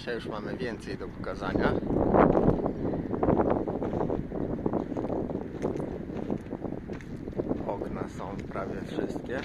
Dzisiaj już mamy więcej do pokazania. Okna są prawie wszystkie.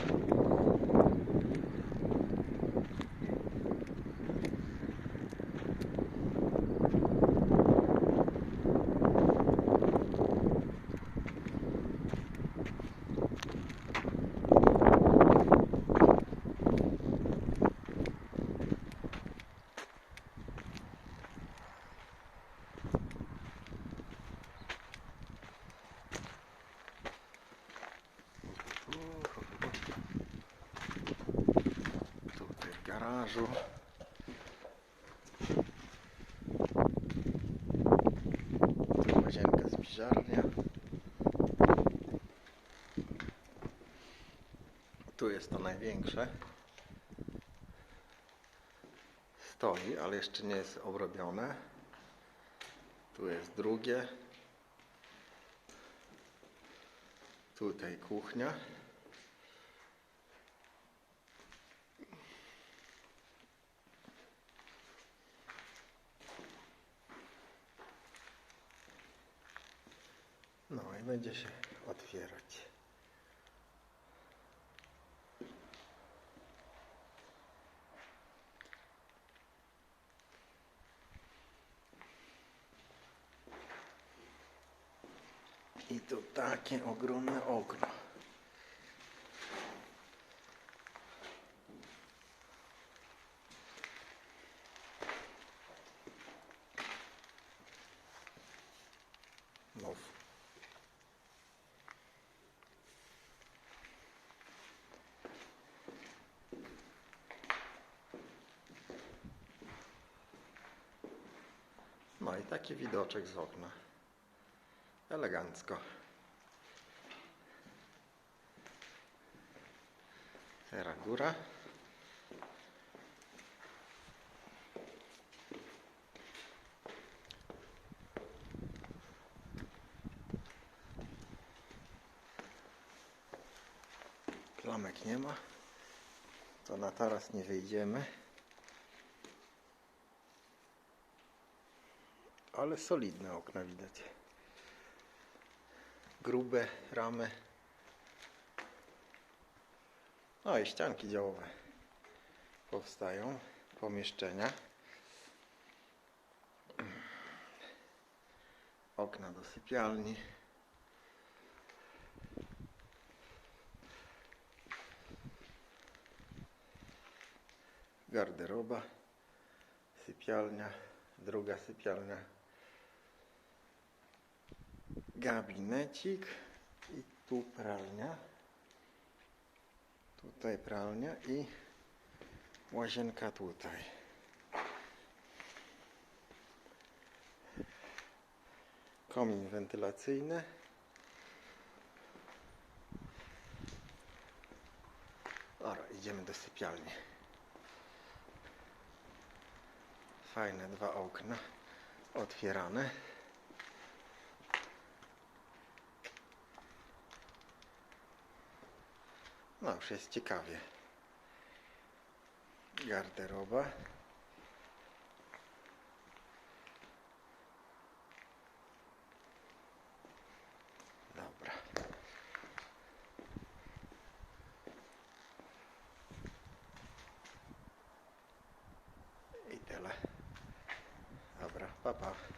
Tutaj w garażu. Łazienka spiżarnia. Tu jest to największe. Stoi, ale jeszcze nie jest obrobione. Tu jest drugie. Tutaj kuchnia. Będzie się otwierać. I tu takie ogromne okno. Mów. No i taki widoczek z okna. Elegancko. Teraz góra. Klamek nie ma. To na taras nie wyjdziemy. Ale solidne okna widać. Grube ramy. No i ścianki działowe powstają. Pomieszczenia. Okna do sypialni. Garderoba. Sypialnia. Druga sypialnia gabinecik i tu pralnia. Tutaj pralnia i łazienka tutaj. Komin wentylacyjny. Dobra, idziemy do sypialni. Fajne dwa okna otwierane. No już jest ciekawie. Garderoba. Dobra. I tyle. Dobra, papa. Pa.